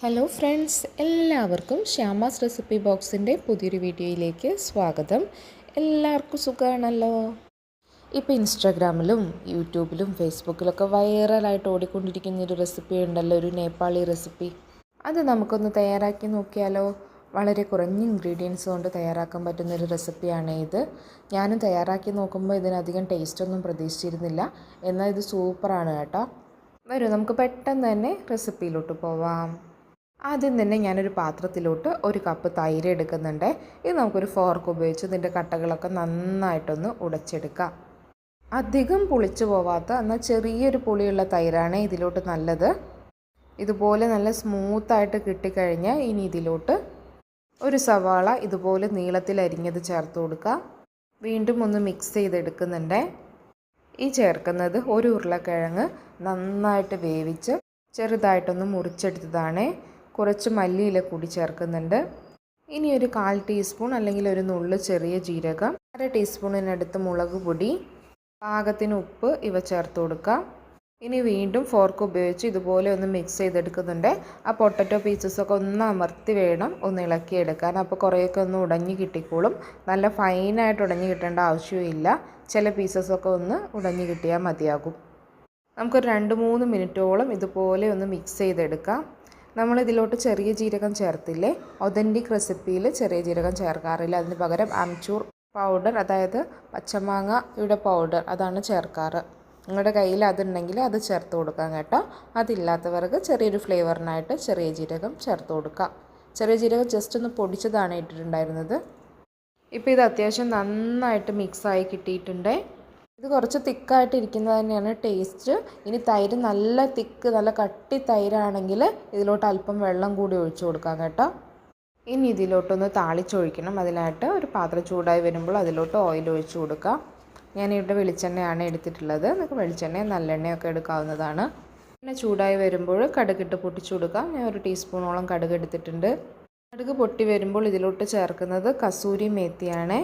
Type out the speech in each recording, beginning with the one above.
Hello friends എല്ലാവർക്കും Shyama's recipe ബോക്സിന്റെ പുതിയൊരു വീഡിയോയിലേക്ക് സ്വാഗതം. എല്ലാവർക്കും സുഖമാണല്ലോ ഇപ്പോൾ ഇൻസ്റ്റാഗ്രാമിലും യൂട്യൂബിലും ഫേസ്ബുക്കിലൊക്കെ വൈറലായിട്ട് ഓടിക്കൊണ്ടിരിക്കുന്ന ഒരു റെസിപ്പി ഉണ്ടല്ലോ ഒരു നേപ്പാളി റെസിപ്പി അത് നമുക്കൊന്ന് തയ്യാറാക്കി നോക്കിയാലോ? വളരെ കുറഞ്ഞ ഇൻഗ്രീഡിയൻസ് കൊണ്ട് തയ്യാറാക്കാൻ പറ്റുന്ന ഒരു റെസിപ്പിയാണ് ഇത്. ഞാനും തയ്യാറാക്കി നോക്കുമ്പോൾ ഇതിനധികം ടേസ്റ്റൊന്നും പ്രതീക്ഷിച്ചിരുന്നില്ല. എന്നാൽ ഇത് സൂപ്പറാണ് കേട്ടോ. വരൂ നമുക്ക് പെട്ടെന്ന് തന്നെ റെസിപ്പിയിലോട്ട് പോവാം. ആദ്യം തന്നെ ഞാനൊരു പാത്രത്തിലോട്ട് ഒരു കപ്പ് തൈര് എടുക്കുന്നുണ്ട്. ഇത് നമുക്കൊരു ഫോർക്ക് ഉപയോഗിച്ച് ഇതിന്റെ കട്ടകളൊക്കെ നന്നായിട്ടൊന്ന് ഉടച്ചെടുക്കാം. അധികം പുളിച്ചു പോവാത്ത എന്നാൽ ചെറിയൊരു പുളിയുള്ള തൈരാണ് ഇതിലോട്ട് നല്ലത്. ഇതുപോലെ നല്ല സ്മൂത്തായിട്ട് കിട്ടിക്കഴിഞ്ഞാൽ ഇനി ഇതിലോട്ട് ഒരു സവാള ഇതുപോലെ നീളത്തിൽ അരിഞ്ഞത് ചേർത്ത് കൊടുക്കുക. വീണ്ടും ഒന്ന് മിക്സ് ചെയ്തെടുക്കുന്നുണ്ട്. ഈ ചേർക്കുന്നത് ഒരു ഉരുളക്കിഴങ്ങ് നന്നായിട്ട് വേവിച്ച് ചെറുതായിട്ടൊന്ന് മുറിച്ചെടുത്തതാണ്. കുറച്ച് മല്ലിയില കൂടി ചേർക്കുന്നുണ്ട്. ഇനി ഒരു കാൽ ടീസ്പൂൺ അല്ലെങ്കിൽ ഒരു നുള്ളു ചെറിയ ജീരകം അര ടീസ്പൂണിനടുത്ത് മുളക് പൊടി പാകത്തിന് ഉപ്പ് ഇവ ചേർത്ത് കൊടുക്കാം ഇനി വീണ്ടും ഫോർക്ക് ഉപയോഗിച്ച് ഇതുപോലെ ഒന്ന് മിക്സ് ചെയ്തെടുക്കുന്നുണ്ട്. ആ പൊട്ടറ്റോ പീസസൊക്കെ ഒന്ന് അമർത്തി വേണം ഒന്ന് ഇളക്കിയെടുക്കാൻ. അപ്പോൾ കുറേയൊക്കെ ഒന്ന് ഉടഞ്ഞു കിട്ടിക്കോളും. നല്ല ഫൈനായിട്ട് ഉടഞ്ഞു കിട്ടേണ്ട ആവശ്യമില്ല. ചില പീസസൊക്കെ ഒന്ന് ഉടഞ്ഞു കിട്ടിയാൽ മതിയാകും. നമുക്കൊരു രണ്ട് മൂന്ന് മിനിറ്റോളം ഇതുപോലെ ഒന്ന് മിക്സ് ചെയ്തെടുക്കാം. നമ്മൾ ഇതിലോട്ട് ചെറിയ ജീരകം ചേർത്തില്ലേ? ഒതന്റിക് റെസിപ്പിയിൽ ചെറിയ ജീരകം ചേർക്കാറില്ല. അതിന് പകരം അംചൂർ പൗഡർ അതായത് പച്ചമാങ്ങയുടെ പൗഡർ അതാണ് ചേർക്കാറ്. നിങ്ങളുടെ കയ്യിൽ അതുണ്ടെങ്കിൽ അത് ചേർത്ത് കൊടുക്കാം കേട്ടോ. അതില്ലാത്തവർക്ക് ചെറിയൊരു ഫ്ലേവറിനായിട്ട് ചെറിയ ജീരകം ചേർത്ത് കൊടുക്കാം. ചെറിയ ജീരകം ജസ്റ്റ് ഒന്ന് പൊടിച്ചതാണ് ഇട്ടിട്ടുണ്ടായിരുന്നത്. ഇപ്പോൾ ഇത് അത്യാവശ്യം നന്നായിട്ട് മിക്സായി കിട്ടിയിട്ടുണ്ട്. ഇത് കുറച്ച് തിക്കായിട്ട് ഇരിക്കുന്നത് തന്നെയാണ് ടേസ്റ്റ്. ഇനി തൈര് നല്ല തിക്ക് നല്ല കട്ടി തൈരാണെങ്കിൽ ഇതിലോട്ട് അല്പം വെള്ളം കൂടി ഒഴിച്ചു കൊടുക്കാം കേട്ടോ. ഇനി ഇതിലോട്ടൊന്ന് താളിച്ചൊഴിക്കണം. അതിനായിട്ട് ഒരു പാത്രം ചൂടായി വരുമ്പോൾ അതിലോട്ട് ഓയിൽ ഒഴിച്ചു കൊടുക്കാം ഞാൻ ഇവിടെ വെളിച്ചെണ്ണയാണ് എടുത്തിട്ടുള്ളത്. നിങ്ങൾക്ക് വെളിച്ചെണ്ണ നല്ലെണ്ണയൊക്കെ എടുക്കാവുന്നതാണ്. പിന്നെ ചൂടായി വരുമ്പോൾ കടുകിട്ട് പൊട്ടിച്ചു കൊടുക്കാം. ഞാൻ ഒരു ടീസ്പൂണോളം കടുക് എടുത്തിട്ടുണ്ട്. കടുക് പൊട്ടി വരുമ്പോൾ ഇതിലോട്ട് ചേർക്കുന്നത് കസൂരി മേത്തിയാണ്.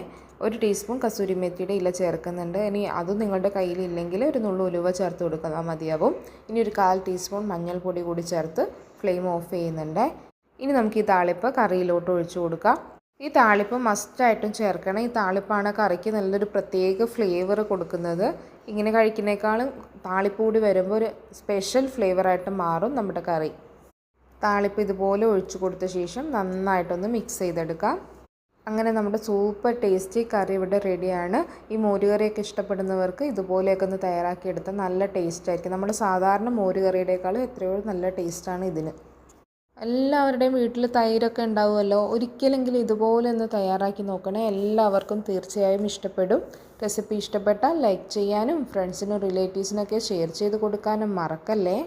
ഒരു ടീസ്പൂൺ കസൂരി മേത്തിയുടെ ഇല ചേർക്കുന്നുണ്ട്. ഇനി അത് നിങ്ങളുടെ കയ്യിലില്ലെങ്കിൽ ഒരു നുള്ളു ഉലുവ ചേർത്ത് കൊടുക്കാൻ മതിയാവും. ഇനി ഒരു കാൽ ടീസ്പൂൺ മഞ്ഞൾപ്പൊടി കൂടി ചേർത്ത് ഫ്ലെയിം ഓഫ് ചെയ്യുന്നുണ്ട്. ഇനി നമുക്ക് ഈ താളിപ്പ് കറിയിലോട്ട് ഒഴിച്ചു കൊടുക്കാം. ഈ താളിപ്പ് മസ്റ്റായിട്ടും ചേർക്കണം. ഈ താളിപ്പാണ് കറിക്ക് നല്ലൊരു പ്രത്യേക ഫ്ലേവർ കൊടുക്കുന്നത്. ഇങ്ങനെ കഴിക്കുന്നേക്കാളും താളിപ്പ് കൂടി വരുമ്പോൾ ഒരു സ്പെഷ്യൽ ഫ്ലേവറായിട്ട് മാറും നമ്മുടെ കറി. താളിപ്പ് ഇതുപോലെ ഒഴിച്ചു കൊടുത്ത ശേഷം നന്നായിട്ടൊന്ന് മിക്സ് ചെയ്തെടുക്കാം. അങ്ങനെ നമ്മുടെ സൂപ്പർ ടേസ്റ്റി കറി ഇവിടെ റെഡിയാണ് ഈ മോരുകറിയൊക്കെ ഇഷ്ടപ്പെടുന്നവർക്ക് ഇതുപോലെയൊക്കെ ഒന്ന് തയ്യാറാക്കിയെടുത്താൽ നല്ല ടേസ്റ്റ് ആയിരിക്കും. നമ്മുടെ സാധാരണ മോരുകറിയുടെക്കാളും എത്രയോ നല്ല ടേസ്റ്റാണ് ഇതിന്. എല്ലാവരുടെയും വീട്ടിൽ തൈരൊക്കെ ഉണ്ടാവുമല്ലോ. ഒരിക്കലെങ്കിലും ഇതുപോലെ ഒന്ന് തയ്യാറാക്കി നോക്കണേ. എല്ലാവർക്കും തീർച്ചയായും ഇഷ്ടപ്പെടും. റെസിപ്പി ഇഷ്ടപ്പെട്ടാൽ ലൈക്ക് ചെയ്യാനും ഫ്രണ്ട്സിനും റിലേറ്റീവ്സിനൊക്കെ ഷെയർ ചെയ്ത് കൊടുക്കാനും മറക്കല്ലേ?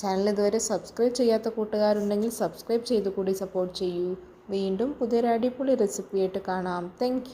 ചാനൽ ഇതുവരെ സബ്സ്ക്രൈബ് ചെയ്യാത്ത കൂട്ടുകാരുണ്ടെങ്കിൽ സബ്സ്ക്രൈബ് ചെയ്ത് കൂടി സപ്പോർട്ട് ചെയ്യൂ. വീണ്ടും പുതിയൊരു അടിപൊളി റെസിപ്പിയായിട്ട് കാണാം. താങ്ക്